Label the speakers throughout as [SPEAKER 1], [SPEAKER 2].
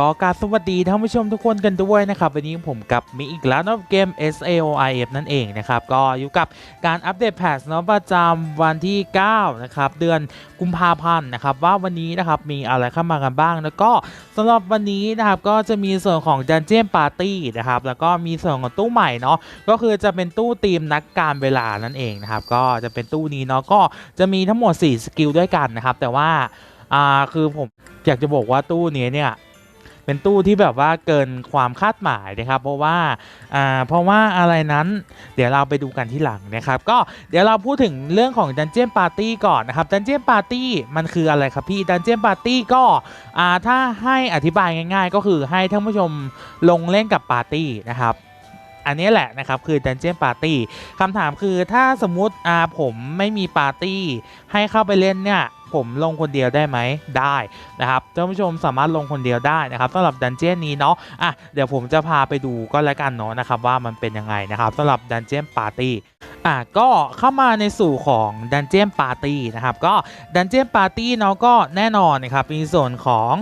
[SPEAKER 1] ก็กาบสวัสดีท่านผู้ชมทุกคนกันด้วยนะครับ วันนี้ผมกับมีอีกแล้วนะเกม SAOIF นั่นเองนะครับ ก็อยู่กับการอัปเดตแพทช์เนาะประจำวันที่ 9 นะครับ เดือนกุมภาพันธ์นะครับ ว่าวันนี้นะครับมีอะไรเข้ามากันบ้าง แล้วก็สำหรับวันนี้นะครับก็จะมีส่วนของ Dungeon Party นะครับ แล้วก็มีส่วนของตู้ใหม่เนาะก็คือจะเป็นตู้ทีมนักการเวลานั่นเองนะครับก็จะเป็นตู้นี้เนาะก็จะมีทั้งหมด 4 สกิลด้วยกันนะครับแต่ว่าอ่าคือผมอยากจะบอกว่าตู้นี้เนี่ย เป็นตู้ที่แบบว่าเกินความคาดหมายนะครับ เพราะว่าอ่าเพราะว่าอะไรนั้นเดี๋ยวเราไปดูกันที่หลังนะครับก็เดี๋ยวเราพูดถึงเรื่องของ Dungeon Party ก่อนนะครับ Dungeon Party มันคืออะไรครับพี่ Dungeon Party ก็อ่าถ้าให้อธิบายง่าย ๆ ก็คือให้ท่านผู้ชมลงเล่นกับปาร์ตี้นะครับอันนี้แหละนะครับคือ Dungeon Party คำถามคือถ้าสมมุติอ่าผมไม่มีปาร์ตี้ให้เข้าไปเล่นเนี่ยผมลงคนเดียวได้ไหมได้นะครับท่านผู้ชมสามารถลงคนเดียวได้นะครับสำหรับดันเจี้ยนนี้เนาะอะเดี๋ยวผมจะพาไปดูก็แล้วกันเนาะนะครับว่ามันเป็นยังไงนะครับสำหรับดันเจี้ยนปาร์ตี้อะก็เข้ามาในสู่ของดันเจี้ยนปาร์ตี้นะครับก็ดันเจี้ยนปาร์ตี้เนาะก็แน่นอนนะครับมีส่วนของ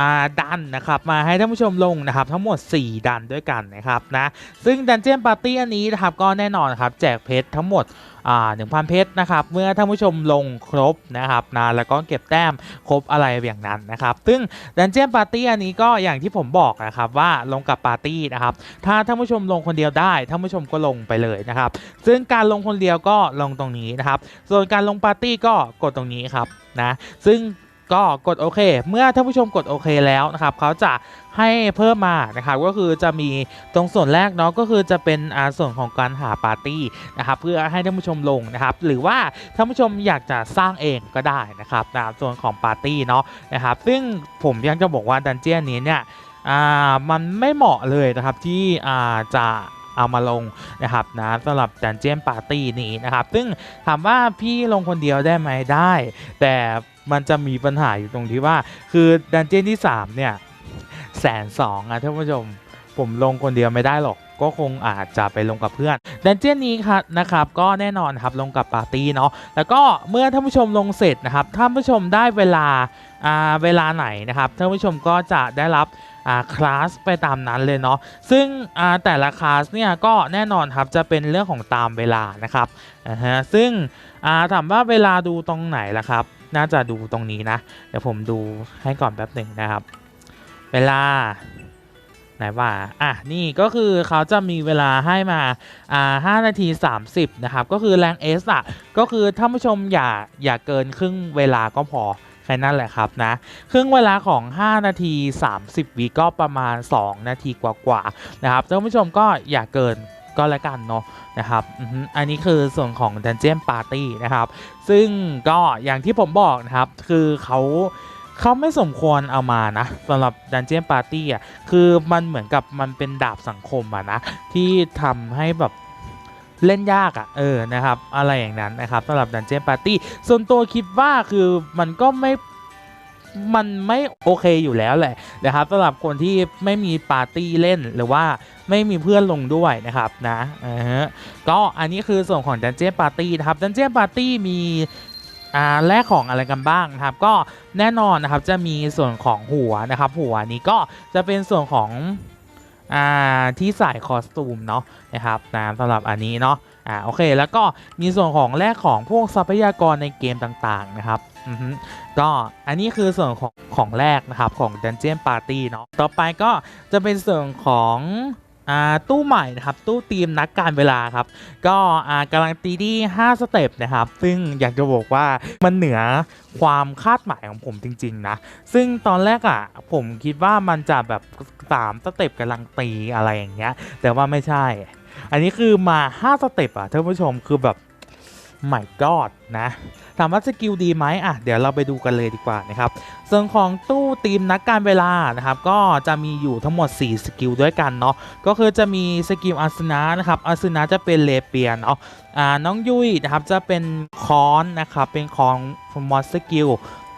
[SPEAKER 1] อ่าดันนะครับมาให้ท่านผู้ชมลงนะครับทั้งหมด 4 ดันด้วยกันนะครับนะซึ่งดันเจี้ยนปาร์ตี้อันนี้นะครับก็แน่นอนครับแจกเพชรทั้งหมด อ่า1,000เพชรนะครับเมื่อท่านผู้ชมลงครบนะครับนะแล้วก็เก็บแต้มครบอะไรอย่างนั้นนะครับซึ่งดันเจียนปาร์ตี้อันนี้ก็อย่างที่ผมบอกนะครับว่าลงกับปาร์ตี้นะครับถ้าท่านผู้ชมลงคนเดียวได้ท่านผู้ชมก็ลงไปเลยนะครับซึ่งการลงคนเดียวก็ลงตรงนี้นะครับส่วนการลงปาร์ตี้ก็กดตรงนี้ครับนะซึ่ง ก็กดโอเค เมื่อท่านผู้ชมกดโอเคแล้วนะครับเขาจะให้เพิ่มมานะครับก็คือจะมีตรงส่วนแรกเนาะก็คือจะเป็นส่วนของการหาปาร์ตี้นะครับเพื่อให้ท่านผู้ชมลงนะครับหรือว่าท่านผู้ชมอยากจะสร้างเองก็ได้นะครับนะส่วนของปาร์ตี้เนาะนะครับซึ่งผมยังจะบอกว่าดันเจียนนี้เนี่ยอ่ามันไม่เหมาะเลยนะครับที่อ่าจะเอามาลงนะครับนะสำหรับดันเจียนปาร์ตี้นี้นะครับ ซึ่งถามว่าพี่ลงคนเดียวได้ไหมได้ แต่ มันจะมีปัญหาอยู่ตรงที่ว่า คือดันเจียนที่ 3 เนี่ยแสนสองอะท่านผู้ชม ผมลงคนเดียวไม่ได้หรอก ก็คงอาจจะไปลงกับเพื่อนดันเจียนนี้ครับนะครับ ก็แน่นอนครับลงกับปาร์ตี้เนาะแล้วก็เมื่อท่านผู้ชมลงเสร็จนะครับท่านผู้ชมได้เวลาอ่าเวลาไหนนะครับท่านผู้ชมก็จะได้รับอ่าคลาสไปตามนั้นเลยเนาะซึ่งอ่าแต่ละคลาสเนี่ยก็แน่นอนครับจะเป็นเรื่องของตามเวลานะครับนะฮะซึ่งอ่าถามว่าเวลาดูตรงไหนล่ะครับ น่าจะดูตรงนี้นะ เดี๋ยวผมดูให้ก่อนแป๊บหนึ่งนะครับ เวลาไหนว่าอะนี่ก็คือเขาจะมีเวลาให้มาอ่า5นาที 30 นะครับ ก็คือแรง S อะก็คือท่านผู้ชมอย่าอย่าเกินครึ่งเวลาก็พอแค่นั้นแหละครับนะครึ่งเวลาของ 5 นาที 30วิก็ประมาณ 2 นาทีกว่าๆนะครับท่านผู้ชมก็อย่าเกิน ก็แล้วกันเนาะนะครับอันนี้คือส่วนของ Dungeon Party นะครับ ซึ่งก็อย่างที่ผมบอกนะครับ คือเขาเขาไม่สมควรเอามานะสำหรับ Dungeon Party อะคือมันเหมือนกับมันเป็นดาบสังคมอะนะ ที่ทำให้แบบเล่นยากอะ่ะเออนะครับ อะไรอย่างนั้นนะครับสำหรับ Dungeon Party ส่วนตัวคิดว่าคือมันก็ไม่ มันไม่โอเคอยู่แล้วแหละนะครับสำหรับคนที่ไม่มีปาร์ตี้เล่นหรือว่าไม่มีเพื่อนลงด้วยนะครับนะอ่าก็อันนี้คือส่วนของ Dungeon Party นะครับ Dungeon Party มีอ่าแลกของอะไรกันบ้างนะครับ ก็แน่นอนนะครับจะมีส่วนของหัวนะครับ หัวนี้ก็จะเป็นส่วนของอ่าที่ใส่คอสตูมเนาะนะครับนะสำหรับอันนี้เนาะอ่าโอเคแล้วก็มีส่วนของแลกของพวกทรัพยากรในเกมต่างๆนะครับ ก็อันนี้คือส่วนของของแรกนะครับของ Dungeon Party เนาะต่อไปก็จะเป็นส่วนของอ่าตู้ใหม่นะครับตู้ทีมนักการเวลาครับ ก็อ่าการันตีที่5สเต็ปนะครับ ซึ่งอยากจะบอกว่ามันเหนือความคาดหมายของผมจริง ๆ นะ ซึ่งตอนแรกอะผมคิดว่ามันจะแบบ 3 สเต็ปกำลังตีอะไรอย่างเงี้ย แต่ว่าไม่ใช่ อันนี้คือมา 5 สเต็ปอะท่านผู้ชมคือแบบ my god นะถามว่าสกิลดีไหมอะเดี๋ยวเราไปดูกันเลยดีกว่านะครับส่วนของตู้ทีมนักการเวลานะครับก็จะมีอยู่ทั้งหมด 4 สกิลด้วยกันเนาะก็คือจะมีสกิลอาสนะนะครับอาสนะจะเป็นเลเปียนเนาะอ่าน้องยุ้ยนะครับจะเป็นคอนนะครับเป็นของมอสสกิล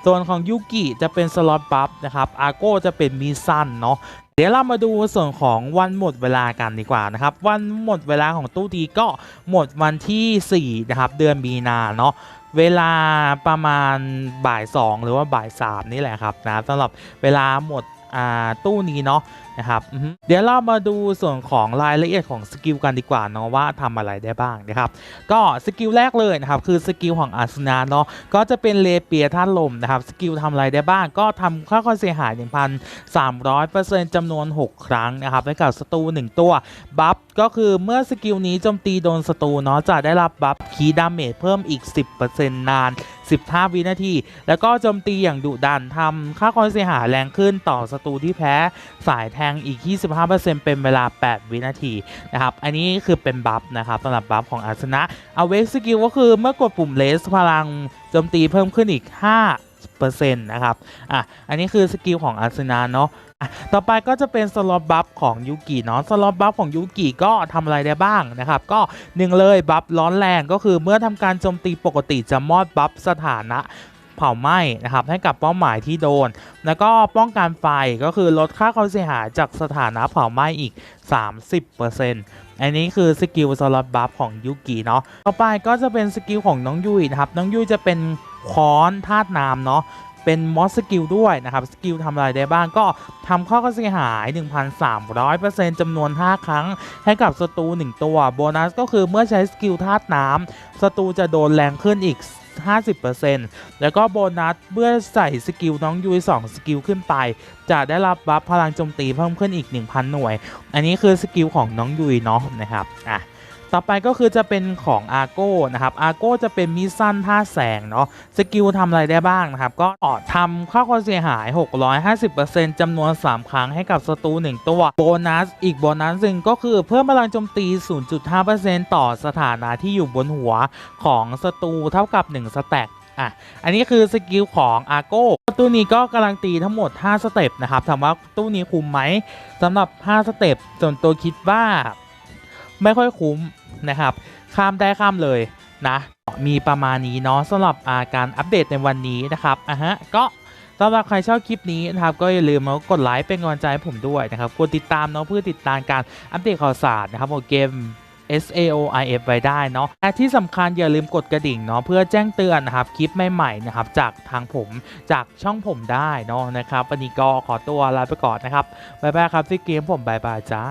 [SPEAKER 1] ส่วนของยูกิจะเป็นสล็อตบัฟนะครับอาโก้จะเป็นมีซันเนาะ เดี๋ยวเรามาดูส่วนของวันหมดเวลากันดีกว่านะครับวันหมดเวลาของตู้ทีก็หมดวันที่4นะครับเดือนมีนาเนาะเวลาประมาณบ่าย 2 หรือว่าบ่าย 3 นี่แหละครับนะสำหรับเวลาหมด ตู้นี้เนาะนะครับเดี๋ยวเรามาดูส่วนของรายละเอียดของสกิลกันดีกว่าเนาะว่าทำอะไรได้บ้างนะครับก็สกิลแรกเลยนะครับคือสกิลของอาสนาเนาะก็จะเป็นเลเปียท่านลมนะครับสกิลทำอะไรได้บ้าง ก็ทำค่าความเสียหาย 1,300%จำนวน 6 ครั้งนะครับให้กับศัตรู1ตัวบัฟก็คือเมื่อสกิลนี้โจมตีโดนศัตรูเนาะจะได้รับบัฟคีดาเมจเพิ่มอีก 10%นาน 15 วินาที แล้วก็โจมตีอย่างดุดันทำค่าความเสียหายแรงขึ้นต่อศัตูที่แพ้สายแทงอีก 25%เป็นเวลา 8 วินาทีนะครับ อันนี้คือเป็นบัฟนะครับสำหรับบัฟของอาสนะเอาเวกสกิลก็คือเมื่อกดปุ่มเลสพลังโจมตีเพิ่มขึ้นอีก 5%นะครับ อะ อันนี้คือสกิลของอาสนะเนาะต่อไปก็จะเป็นสล็อตบัฟของยูกิเนาะสล็อตบัฟของยูกิก็ทำอะไรได้บ้างนะครับ ก็หนึ่งเลยบัฟร้อนแรงก็คือเมื่อทำการโจมตีปกติจะมอดบัฟสถานะ เผาไหม้นะครับให้กับเป้าหมายที่โดน แล้วก็ป้องกันไฟก็คือลดค่าความเสียหายจากสถานะเผาไหม้อีก 30%อันนี้คือสกิลสล็อตบัฟของยูกิเนาะต่อไปก็จะเป็นสกิลของน้องยุยนะครับน้องยุยจะเป็นค้อนธาตุน้ำเนาะเป็นมอสสกิลด้วยนะครับสกิลทำอะไรได้บ้างก็ทำข้อเสียหาย 1,300%จำนวน 5 ครั้งให้กับศัตรู1ตัวโบนัสก็คือเมื่อใช้สกิลธาตุน้ำศัตรูจะโดนแรงขึ้นอีก 50%แล้วก็โบนัสเมื่อใส่สกิลน้องยุย2สกิลขึ้นไป จะได้รับบัฟพลังโจมตีเพิ่มขึ้นอีก 1,000 หน่วย อันนี้คือสกิลของน้องยุยเนาะนะครับอะ ต่อไปก็คือจะเป็นของอาโก้นะครับอาโก้จะเป็นมิสซันท่าแสงเนาะสกิลทำอะไรได้บ้างนะครับ ก็ออทำค่าความเสียหาย 650%จำนวน 3 ครั้งให้กับศัตรู1ตัวโบนัสอีกโบนัสหนึ่งก็คือเพิ่มพลังโจมตี 0.5%ต่อสถานะที่อยู่บนหัวของศัตรูเท่ากับ 1 สแต็กอะ อันนี้คือสกิลของอาโก้ตู้นี้ก็กำลังตีทั้งหมด 5 สเต็ปนะครับถามว่าตู้นี้คุ้มไหมสำหรับ 5 สเต็ปส่วนตัวคิดว่า ไม่ค่อยคุ้ม นะครับ ข้ามได้ข้ามเลยนะมีประมาณนี้เนาะสำหรับาการอัปเดตในวันนี้นะครับอะฮะก็สำหรับใครชอบคลิปนี้นะครับก็อย่าลืมมากดไลค์เป็นกำลังใจให้ผมด้วยนะครับกดติดตามเนาะเพื่อติดตามการอัปเดตข่าวสารนะครับของเกม S A O I F ไว้ได้เนาะและที่สำคัญอย่าลืมกดกระดิ่งเนาะเพื่อแจ้งเตือนนะครับคลิปใหม่ๆนะครับจากทางผมจากช่องผมได้เนาะนะครับวันนี้ก็ขอตัวลาไปก่อนนะครับบ๊ายบายครับที่เกมผมบายบายจ้า